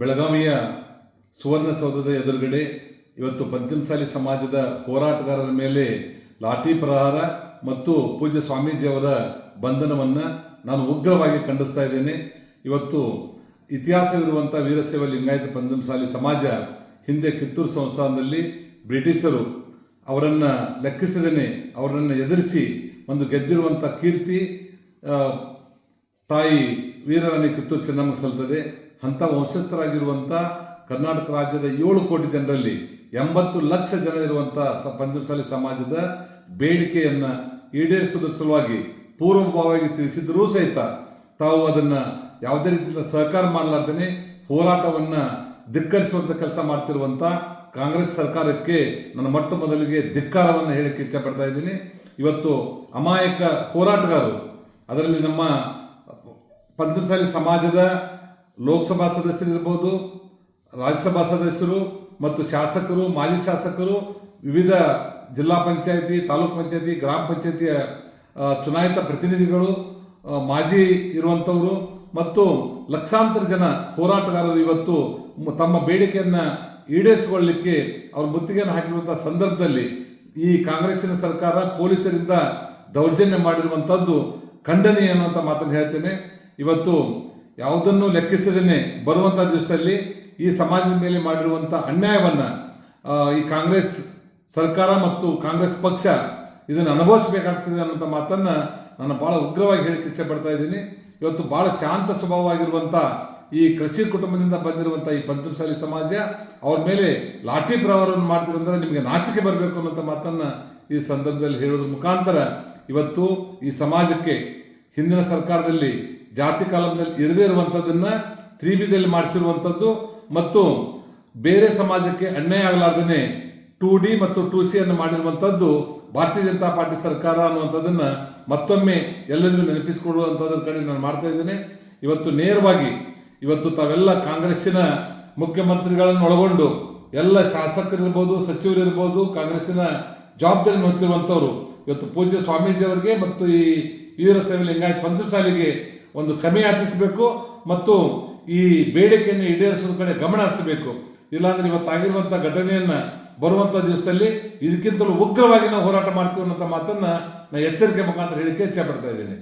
ಬೆಳಗಾವಿಯ ಸುವರ್ಣಸೌಧದ ಎದುರುಗಡೆ ಇವತ್ತು ಪಂಚಮಸಾಲಿ ಸಮಾಜದ ಹೋರಾಟಗಾರರ ಮೇಲೆ ಲಾಠಿ ಪ್ರಹಾರ ಮತ್ತು ಪೂಜ್ಯ ಸ್ವಾಮೀಜಿಯವರ ಬಂಧನವನ್ನು ನಾನು ಉಗ್ರವಾಗಿ ಖಂಡಿಸ್ತಾ ಇದ್ದೇನೆ. ಇವತ್ತು ಇತಿಹಾಸವಿರುವಂಥ ವೀರಶೈವ ಲಿಂಗಾಯತ ಪಂಚಮಸಾಲಿ ಸಮಾಜ ಹಿಂದೆ ಕಿತ್ತೂರು ಸಂಸ್ಥಾನದಲ್ಲಿ ಬ್ರಿಟಿಷರು ಅವರನ್ನು ಲೆಕ್ಕಿಸದೇನೆ, ಅವರನ್ನು ಎದುರಿಸಿ ಒಂದು ಗೆದ್ದಿರುವಂಥ ಕೀರ್ತಿ ತಾಯಿ ವೀರರಾಣಿ ಕಿತ್ತೂರು ಚೆನ್ನಮ್ಮ ಸಲ್ತದೆ. ಅಂಥ ವಂಶಸ್ಥರಾಗಿರುವಂಥ ಕರ್ನಾಟಕ ರಾಜ್ಯದ ಏಳು ಕೋಟಿ ಜನರಲ್ಲಿ ಎಂಬತ್ತು ಲಕ್ಷ ಜನ ಇರುವಂಥ ಸ ಪಂಚಮಸಾಲಿ ಸಮಾಜದ ಬೇಡಿಕೆಯನ್ನು ಈಡೇರಿಸುವುದರ ಸಲುವಾಗಿ ಪೂರ್ವಭಾವವಾಗಿ ತಿಳಿಸಿದ್ರೂ ಸಹಿತ ತಾವು ಅದನ್ನು ಯಾವುದೇ ರೀತಿಯಿಂದ ಸಹಕಾರ ಮಾಡಲಾರ್ದೇ ಹೋರಾಟವನ್ನು ಧಿಕ್ಕರಿಸುವಂಥ ಕೆಲಸ ಮಾಡ್ತಿರುವಂಥ ಕಾಂಗ್ರೆಸ್ ಸರ್ಕಾರಕ್ಕೆ ನನ್ನ ಮೊಟ್ಟ ಮೊದಲಿಗೆ ಧಿಕ್ಕಾರವನ್ನು ಹೇಳಕ್ಕೆ ಇಚ್ಛಪಡ್ತಾ ಇದ್ದೀನಿ. ಇವತ್ತು ಅಮಾಯಕ ಹೋರಾಟಗಾರರು, ಅದರಲ್ಲಿ ನಮ್ಮ ಪಂಚಮಸಾಲಿ ಸಮಾಜದ ಲೋಕಸಭಾ ಸದಸ್ಯರಿರ್ಬೋದು ರಾಜ್ಯಸಭಾ ಸದಸ್ಯರು ಮತ್ತು ಶಾಸಕರು, ಮಾಜಿ ಶಾಸಕರು, ವಿವಿಧ ಜಿಲ್ಲಾ ಪಂಚಾಯತಿ, ತಾಲೂಕ್ ಪಂಚಾಯತಿ, ಗ್ರಾಮ ಪಂಚಾಯತಿಯ ಚುನಾಯಿತ ಪ್ರತಿನಿಧಿಗಳು ಮಾಜಿ ಇರುವಂಥವರು ಮತ್ತು ಲಕ್ಷಾಂತರ ಜನ ಹೋರಾಟಗಾರರು ಇವತ್ತು ತಮ್ಮ ಬೇಡಿಕೆಯನ್ನು ಈಡೇರಿಸಿಕೊಳ್ಳಲಿಕ್ಕೆ ಅವರು ಮುತ್ತಿಗೆಯನ್ನು ಹಾಕಿರುವಂಥ ಸಂದರ್ಭದಲ್ಲಿ ಈ ಕಾಂಗ್ರೆಸ್ಸಿನ ಸರ್ಕಾರ ಪೊಲೀಸರಿಂದ ದೌರ್ಜನ್ಯ ಮಾಡಿರುವಂಥದ್ದು ಖಂಡನೀಯ ಅನ್ನುವಂಥ ಮಾತನ್ನು ಹೇಳ್ತೇನೆ. ಇವತ್ತು ಯಾವುದನ್ನು ಲೆಕ್ಕಿಸದೇ ಬರುವಂಥ ದಿವಸದಲ್ಲಿ ಈ ಸಮಾಜದ ಮೇಲೆ ಮಾಡಿರುವಂಥ ಅನ್ಯಾಯವನ್ನು ಈ ಕಾಂಗ್ರೆಸ್ ಸರ್ಕಾರ ಮತ್ತು ಕಾಂಗ್ರೆಸ್ ಪಕ್ಷ ಇದನ್ನು ಅನುಭವಿಸಬೇಕಾಗ್ತದೆ ಅನ್ನೋಂಥ ಮಾತನ್ನು ನಾನು ಭಾಳ ಉಗ್ರವಾಗಿ ಹೇಳಕ್ಕೆ ಇಚ್ಛೆಪಡ್ತಾ ಇದ್ದೀನಿ. ಇವತ್ತು ಭಾಳ ಶಾಂತ ಸ್ವಭಾವವಾಗಿರುವಂಥ ಈ ಕೃಷಿ ಕುಟುಂಬದಿಂದ ಬಂದಿರುವಂಥ ಈ ಪಂಚಮಸಾಲಿ ಸಮಾಜ, ಅವ್ರ ಮೇಲೆ ಲಾಠಿ ಪ್ರಹಾರವನ್ನು ಮಾಡ್ತಿರಂದ್ರೆ ನಿಮಗೆ ನಾಚಿಕೆ ಬರಬೇಕು ಅನ್ನೋಂಥ ಮಾತನ್ನು ಈ ಸಂದರ್ಭದಲ್ಲಿ ಹೇಳೋದ್ರ ಮುಖಾಂತರ ಇವತ್ತು ಈ ಸಮಾಜಕ್ಕೆ ಹಿಂದಿನ ಸರ್ಕಾರದಲ್ಲಿ ಜಾತಿ ಕಾಲಂನಲ್ಲಿ ಇರದೇ ಇರುವಂಥದ್ದನ್ನು ತ್ರಿಬಿದಲ್ಲಿ ಮಾಡಿಸಿರುವಂಥದ್ದು ಮತ್ತು ಬೇರೆ ಸಮಾಜಕ್ಕೆ ಅನ್ಯಾಯ ಆಗಲಾರ್ದನೆ ಟೂ ಡಿ ಮತ್ತು ಟೂ ಸಿ ಅನ್ನು ಮಾಡಿರುವಂಥದ್ದು ಭಾರತೀಯ ಜನತಾ ಪಾರ್ಟಿ ಸರ್ಕಾರ ಅನ್ನುವಂಥದ್ದನ್ನು ಮತ್ತೊಮ್ಮೆ ಎಲ್ಲರಿಗೂ ನೆನಪಿಸಿಕೊಳ್ಳುವಂಥದ್ರ ಕಡೆ ನಾನು ಮಾಡ್ತಾ ಇದ್ದೇನೆ. ಇವತ್ತು ನೇರವಾಗಿ ಇವತ್ತು ತಾವೆಲ್ಲ ಕಾಂಗ್ರೆಸ್ಸಿನ ಮುಖ್ಯಮಂತ್ರಿಗಳನ್ನು ಒಳಗೊಂಡು ಎಲ್ಲ ಶಾಸಕರಿರ್ಬೋದು, ಸಚಿವರಿರ್ಬೋದು, ಕಾಂಗ್ರೆಸ್ಸಿನ ಜವಾಬ್ದಾರಿಯನ್ನು ಹೊತ್ತಿರುವಂಥವ್ರು. ಇವತ್ತು ಪೂಜ್ಯ ಸ್ವಾಮೀಜಿಯವರಿಗೆ ಮತ್ತು ಈ ವೀರಶೈವ ಲಿಂಗಾಯತ್ ಪಂಚಮಸಾಲಿಗೆ ಒಂದು ಕ್ಷಮೆ ಯಾಚಿಸಬೇಕು ಮತ್ತು ಈ ಬೇಡಿಕೆಯನ್ನು ಈಡೇರಿಸುವ ಕಡೆ ಗಮನ ಹರಿಸಬೇಕು. ಇಲ್ಲಾಂದ್ರೆ ಇವತ್ತಾಗಿರುವಂಥ ಘಟನೆಯನ್ನು ಬರುವಂಥ ದಿವಸದಲ್ಲಿ ಇದಕ್ಕಿಂತಲೂ ಉಗ್ರವಾಗಿ ನಾವು ಹೋರಾಟ ಮಾಡ್ತೀವಿ ಅನ್ನೋಂಥ ಮಾತನ್ನು ನಾನು ಎಚ್ಚರಿಕೆ ಮುಖಾಂತರ ಹೇಳಿಕೆ ಇಚ್ಛೆ ಪಡ್ತಾ ಇದ್ದೀನಿ.